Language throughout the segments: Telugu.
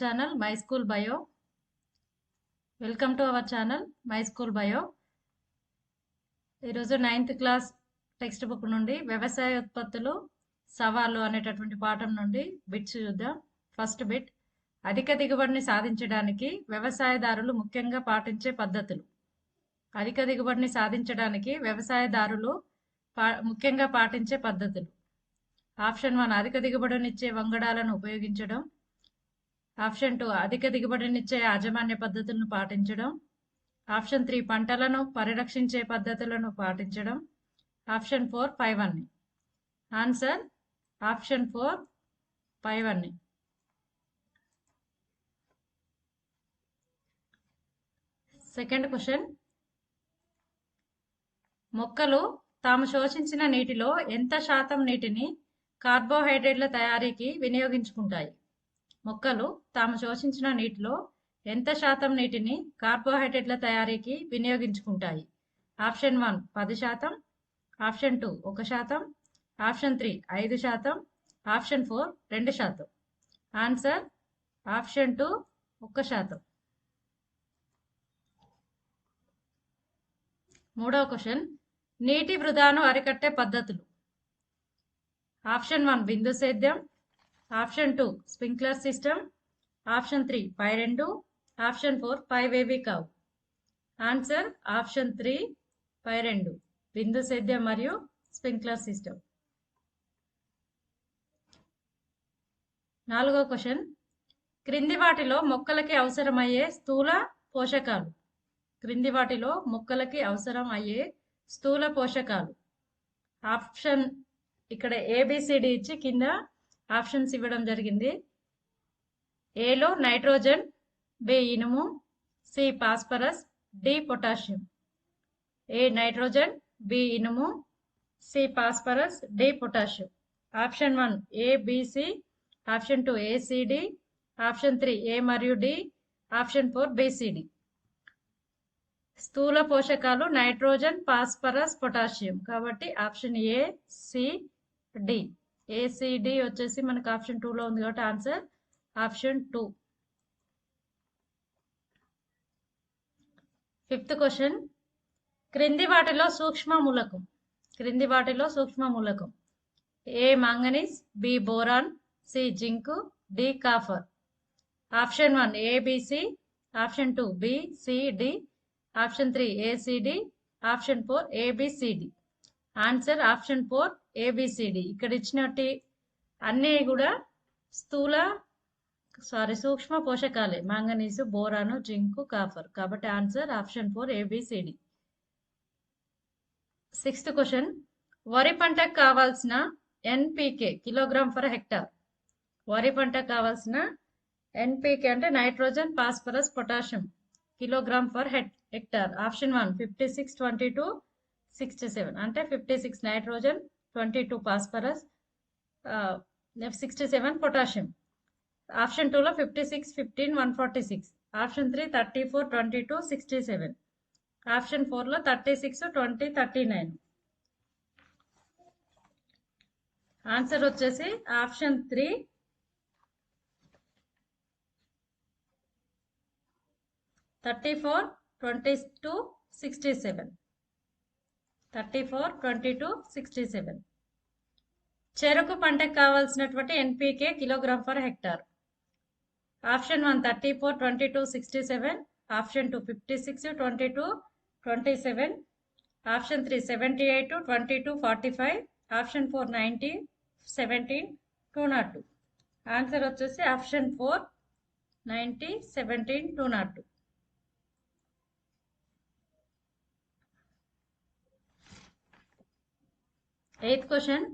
Channel my school bio welcome to our channel my school bio ఈరోజు నైన్త్ క్లాస్ టెక్స్ట్ బుక్ నుండి వ్యవసాయ ఉత్పత్తులు సవాళ్ళు అనేటటువంటి పాఠం నుండి బిట్స్ చూద్దాం. ఫస్ట్ బిట్ అధిక దిగుబడిని సాధించడానికి వ్యవసాయదారులు ముఖ్యంగా పాటించే పద్ధతులు. అధిక దిగుబడిని సాధించడానికి వ్యవసాయదారులు పా ముఖ్యంగా పాటించే పద్ధతులు. ఆప్షన్ వన్ అధిక దిగుబడినిచ్చే వంగడాలను ఉపయోగించడం. ఆప్షన్ టూ అధిక దిగుబడినిచ్చే యాజమాన్య పద్ధతులను పాటించడం. ఆప్షన్ త్రీ పంటలను పరిరక్షించే పద్ధతులను పాటించడం. ఆప్షన్ ఫోర్ ఫైవ్ అన్ని ఆన్సర్ ఆప్షన్ ఫోర్ ఫైవ్ అన్ని సెకండ్ క్వశ్చన్. మొక్కలు తాము శోషించిన నీటిలో ఎంత శాతం నీటిని కార్బోహైడ్రేట్ల తయారీకి వినియోగించుకుంటాయి? మొక్కలు తాము శోషించిన నీటిలో ఎంత శాతం నీటిని కార్బోహైడ్రేట్ల తయారీకి వినియోగించుకుంటాయి? ఆప్షన్ వన్ పది శాతం ఆప్షన్ టూ ఒక శాతం ఆప్షన్ త్రీ ఐదు శాతం ఆప్షన్ ఫోర్ రెండు శాతం. ఆన్సర్ ఆప్షన్ టూ ఒక్క శాతం. మూడవ క్వశ్చన్ నీటి వృధాను అరికట్టే పద్ధతులు. ఆప్షన్ వన్ బిందు సేద్యం option two sprinkler system. Option three పై రెండు. ఆప్షన్ ఫోర్ పై వేబీ కావు. ఆన్సర్ ఆప్షన్ త్రీ పై రెండు. బిందు సేద్యం మరియు స్ప్రింక్లర్ సిస్టమ్. నాలుగో క్వశ్చన్. క్రింది వాటిలో మొక్కలకి అవసరమయ్యే స్థూల పోషకాలు. క్రింది వాటిలో మొక్కలకి అవసరం అయ్యే స్థూల పోషకాలు. ఆప్షన్ ఇక్కడ ఏబిసిడి ఇచ్చి కింద ఆప్షన్స్ ఇవ్వడం జరిగింది. ఏలో నైట్రోజన్ బి ఇనుము C phosphorus D potassium. A nitrogen B ఇనుము C phosphorus D potassium. Option one ABC option two ACD option three A మరియు డి ఆప్షన్ ఫోర్ బిసిడి స్థూల పోషకాలు నైట్రోజన్ పాస్పరస్ పొటాషియం. కాబట్టి option A C D ACD వచ్చేసి మనకు ఆప్షన్ టూలో ఉంది కాబట్టి answer option two fifth question క్రింది వాటిలో సూక్ష్మ మూలకం క్రింది వాటిలో సూక్ష్మ మూలకం A manganese B boron C zinc D copper option one A B C option two B C D option three A C D option four A B C D answer option four A B C D ఇక్కడ ఇచ్చినట్టు అన్నీ కూడా స్థూల సారీ సూక్ష్మ పోషకాలే. Manganese boron zinc copper. కాబట్టి answer option four ABCD sixth question. వరి పంటకు కావాల్సిన ఎన్పికే కిలోగ్రామ్ ఫర్ హెక్టార్. వరి పంటకు కావాల్సిన ఎన్పికే అంటే nitrogen phosphorus potassium kilogram per head hectare. Option one fifty six twenty two sixty seven. అంటే fifty six nitrogen twenty two phosphorus sixty seven potassium. Option టూలో fifty six fifteen one forty six. Option three thirty four twenty two sixty seven. Option ఫోర్లో thirty six twenty thirty nine. Answer వచ్చేసి option three. Thirty four twenty two sixty seven. Thirty four twenty two sixty seven. చెరకు పంటకు కావాల్సినటువంటి NPK kilogram per hectare. Option one thirty four twenty two sixty seven. Option two fifty six twenty two twenty seven. Option three seventy eight twenty two forty five. Option four ninety seventeen two naught two. Answer వచ్చేసి option four ninety seventeen two naught two. Eighth question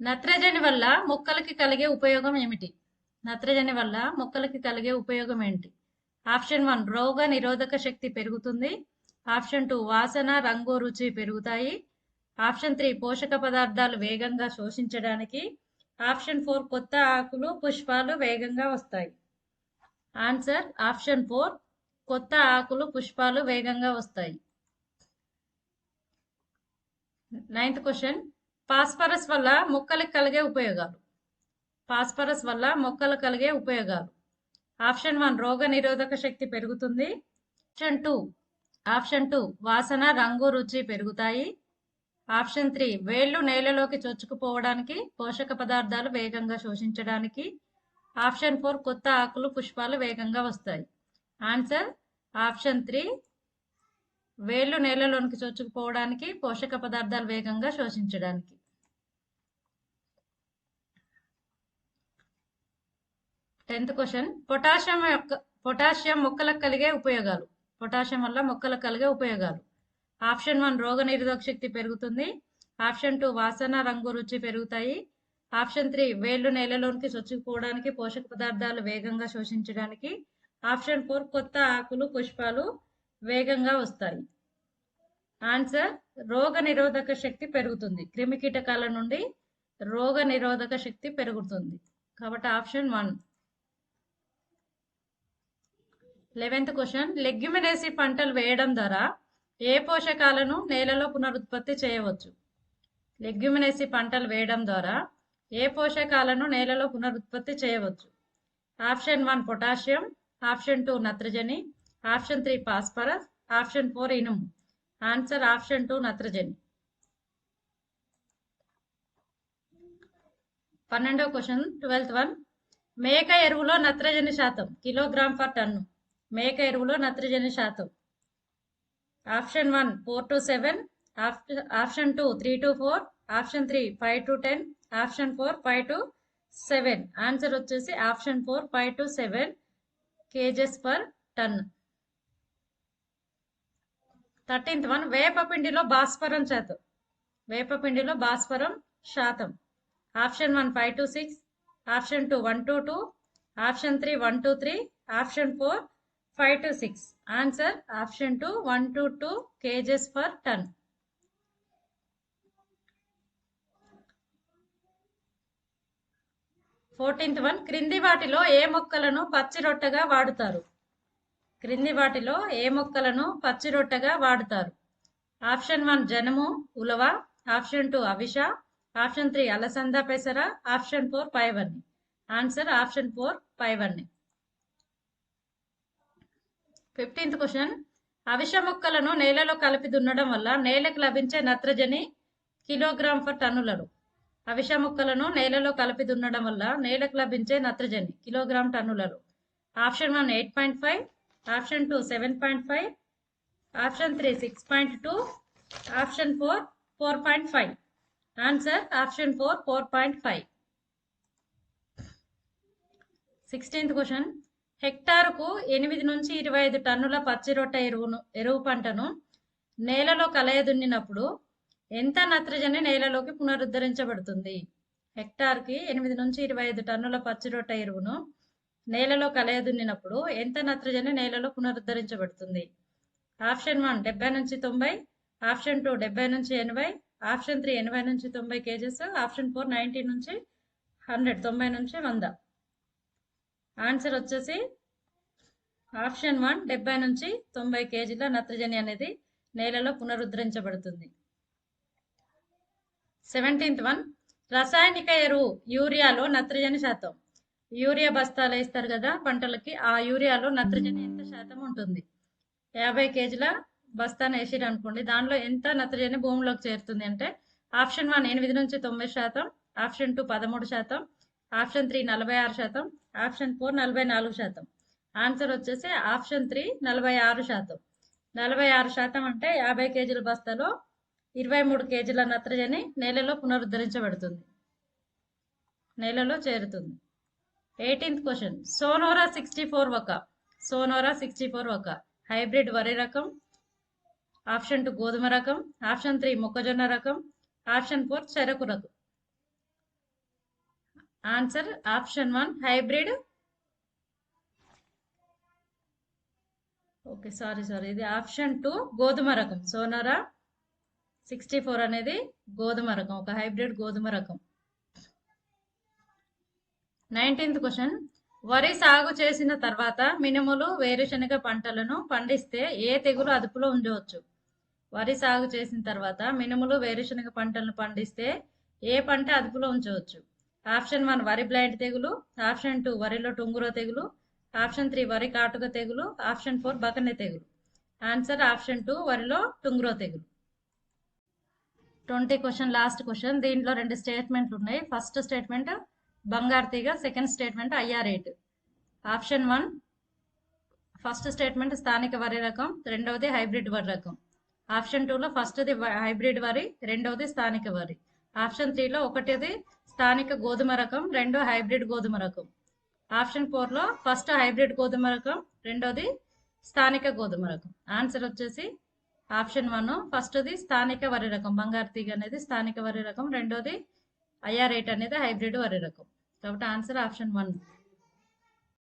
నత్రజని వల్ల మొక్కలకి కలిగే ఉపయోగం ఏమిటి? నత్రజని వల్ల మొక్కలకి కలిగే ఉపయోగం ఏంటి? ఆప్షన్ వన్ రోగ నిరోధక శక్తి పెరుగుతుంది. ఆప్షన్ టూ వాసన రంగు రుచి పెరుగుతాయి. ఆప్షన్ త్రీ పోషక పదార్థాలు వేగంగా శోషించడానికి. ఆప్షన్ ఫోర్ కొత్త ఆకులు పుష్పాలు వేగంగా వస్తాయి. ఆన్సర్ ఆప్షన్ ఫోర్ కొత్త ఆకులు పుష్పాలు వేగంగా వస్తాయి. నైన్త్ క్వశ్చన్ ఫాస్ఫరస్ వల్ల మొక్కలకు కలిగే ఉపయోగాలు. ఫాస్ఫరస్ వల్ల మొక్కలు కలిగే ఉపయోగాలు. ఆప్షన్ వన్ రోగ నిరోధక శక్తి పెరుగుతుంది. ఆప్షన్ టూ ఆప్షన్ టూ వాసన రంగు రుచి పెరుగుతాయి. ఆప్షన్ త్రీ వేళ్ళు నేలలోకి చొచ్చుకుపోవడానికి పోషక పదార్థాలు వేగంగా శోషించడానికి. ఆప్షన్ ఫోర్ కొత్త ఆకులు పుష్పాలు వేగంగా వస్తాయి. ఆన్సర్ ఆప్షన్ త్రీ వేళ్ళు నేలలోనికి చొచ్చుకుపోవడానికి పోషక పదార్థాలు వేగంగా శోషించడానికి. Tenth question. పొటాషియం యొక్క పొటాషియం మొక్కలకు కలిగే ఉపయోగాలు. పొటాషియం వల్ల మొక్కలకు కలిగే ఉపయోగాలు. ఆప్షన్ వన్ రోగ నిరోధక శక్తి పెరుగుతుంది. ఆప్షన్ టూ వాసన రంగు రుచి పెరుగుతాయి. ఆప్షన్ త్రీ వేళ్ళు నేలలోనికి చొచ్చుకుపోవడానికి పోషక పదార్థాలు వేగంగా శోషించడానికి. ఆప్షన్ ఫోర్ కొత్త ఆకులు పుష్పాలు. వేగంగా వస్తాయి. ఆన్సర్ రోగ నిరోధక శక్తి పెరుగుతుంది. క్రిమి కీటకాల నుండి రోగ నిరోధక శక్తి పెరుగుతుంది. కాబట్టి option one. Eleventh question. Leguminosae పంటలు వేయడం ద్వారా ఏ పోషకాలను నేలలో పునరుత్పత్తి చేయవచ్చు? లెగ్యుమినేసి పంటలు వేయడం ద్వారా ఏ పోషకాలను నేలలో పునరుత్పత్తి చేయవచ్చు? Option one potassium. Option two నత్రజని. Option three phosphorus option four ఇనుము. ఆన్సర్ ఆప్షన్ టూ నత్రజని. పన్నెండవ క్వశ్చన్ ట్వెల్త్ వన్. మేక ఎరువులో నత్రజని శాతం కిలోగ్రామ్ పర్ టన్ను. మేక ఎరువులో నత్రజని శాతం. Option one four to seven. Option two three to four. Option three five to ten. Option four five to seven. Answer వచ్చేసి option four five to seven kgs per ton thirteenth one వేపపిండిలో భాస్వరం శాతం వేపపిండిలో భాస్వరం శాతం. Option one five to six option two one to two option three one to three option four five to six. Answer option two one to two kgs per ton. Fourteenth one క్రింది వాటిలో ఏ మొక్కలను పచ్చి రొట్టెగా వాడుతారు? క్రింది వాటిలో ఏ మొక్కలను పచ్చి రొట్టెగా వాడుతారు? ఆప్షన్ వన్ జనము ఉలవ ఆప్షన్ టూ అవిష ఆప్షన్ త్రీ అలసంద పెసర ఆప్షన్ ఫోర్ పైవన్ని. Answer option four పైవన్ని. Fifteenth question. అవిష మొక్కలను నేలలో కలిపి దున్నడం వల్ల నేలకు లభించే నత్రజని కిలోగ్రామ్ ఫర్ టన్నులను. అవిష మొక్కలను నేలలో కలిపి దున్నడం వల్ల నేలకు లభించే నత్రజని kilogram టన్నులలో option one eight point five. Option two seven point five option three six point two option four four point five. Answer option four four point five. Sixteenth question హెక్టారుకు ఎనిమిది నుంచి ఇరవై ఐదు టన్నుల పచ్చి రొట్టె ఎరువును ఎరువు పంటను నేలలో కలయదున్నినప్పుడు ఎంత నత్రజని నేలలోకి పునరుద్ధరించబడుతుంది? హెక్టార్కి ఎనిమిది నుంచి ఇరవై ఐదు టన్నుల పచ్చి రొట్టె ఎరువును నేలలో కలయదున్నినప్పుడు ఎంత నత్రజని నేలలో పునరుద్ధరించబడుతుంది? ఆప్షన్ వన్ డెబ్బై నుంచి తొంభై ఆప్షన్ టూ డెబ్బై నుంచి ఎనభై ఆప్షన్ త్రీ ఎనభై నుంచి తొంభై కేజెస్ ఆప్షన్ ఫోర్ నైంటీ నుంచి హండ్రెడ్ తొంభై నుంచి వంద. ఆన్సర్ వచ్చేసి ఆప్షన్ వన్ డెబ్బై నుంచి తొంభై కేజీల నత్రజని అనేది నేలలో పునరుద్ధరించబడుతుంది. సెవెంటీన్త్ వన్ రసాయనిక ఎరువు యూరియాలో నత్రజని శాతం. యూరియా బస్తాలు వేస్తారు కదా పంటలకి ఆ యూరియాలో నత్రజని ఎంత శాతం ఉంటుంది? యాభై కేజీల బస్తాను వేసిరు అనుకోండి దానిలో ఎంత నత్రజని భూమిలోకి చేరుతుంది అంటే ఆప్షన్ వన్ ఎనిమిది నుంచి తొంభై శాతం ఆప్షన్ టూ పదమూడు శాతం ఆప్షన్ త్రీ నలభై ఆరు శాతం ఆప్షన్ ఫోర్ నలభై నాలుగు శాతం. ఆన్సర్ వచ్చేసి ఆప్షన్ త్రీ నలభై ఆరు శాతం. నలభై ఆరు శాతం అంటే యాభై కేజీల బస్తాలో ఇరవై మూడు కేజీల నత్రజని నేలలో పునరుద్ధరించబడుతుంది. నేలలో చేరుతుంది. Eighteenth question Sonora sixty four ఒక సోనోరా సిక్స్టీ ఫోర్ ఒక హైబ్రిడ్ వరి రకం. ఆప్షన్ టూ గోధుమ రకం. ఆప్షన్ త్రీ మొక్కజొన్న రకం. ఆప్షన్ ఫోర్ చెరకు రకం. Answer option one hybrid okay sorry sorry ఇది ఆప్షన్ టూ గోధుమ రకం. సోనోరా సిక్స్టీ ఫోర్ అనేది గోధుమ రకం. ఒక హైబ్రిడ్ గోధుమ రకం. Nineteenth question. వరి సాగు చేసిన తర్వాత మినుములు వేరుశనగ పంటలను పండిస్తే ఏ తెగులు అదుపులో ఉంచవచ్చు వరి సాగు చేసిన తర్వాత మినుములు వేరుశనగ పంటలను పండిస్తే ఏ పంట అదుపులో ఉంచవచ్చు ఆప్షన్ వన్ వరి బ్లైండ్ తెగులు. ఆప్షన్ టూ వరిలో టుంగురో తెగులు. ఆప్షన్ త్రీ వరి కాటుక తెగులు. ఆప్షన్ ఫోర్ బకనె తెగులు. ఆన్సర్ ఆప్షన్ టూ వరిలో టుంగురో తెగులు. Twenty question last question. దీంట్లో రెండు స్టేట్మెంట్లు ఉన్నాయి. ఫస్ట్ స్టేట్మెంట్ బంగారు తీగ సెకండ్ స్టేట్మెంట్ అయ్యారేట్ ఆప్షన్ వన్ ఫస్ట్ స్టేట్మెంట్ స్థానిక వరి రకం రెండవది హైబ్రిడ్ వరి రకం. ఆప్షన్ టూలో ఫస్ట్ది హైబ్రిడ్ వరి రెండవది స్థానిక వరి. ఆప్షన్ త్రీలో ఒకటిది స్థానిక గోధుమ రకం రెండు హైబ్రిడ్ గోధుమ రకం. ఆప్షన్ ఫోర్లో ఫస్ట్ హైబ్రిడ్ గోధుమ రకం రెండోది స్థానిక గోధుమ రకం. ఆన్సర్ వచ్చేసి ఆప్షన్ వన్ ఫస్ట్ది స్థానిక వరి రకం బంగారు తీగ అనేది స్థానిక వరి రకం రెండోది అయ్యా రేట్ అనేది హైబ్రిడ్ వరి రకం. కాబట్టి ఆన్సర్ ఆప్షన్ వన్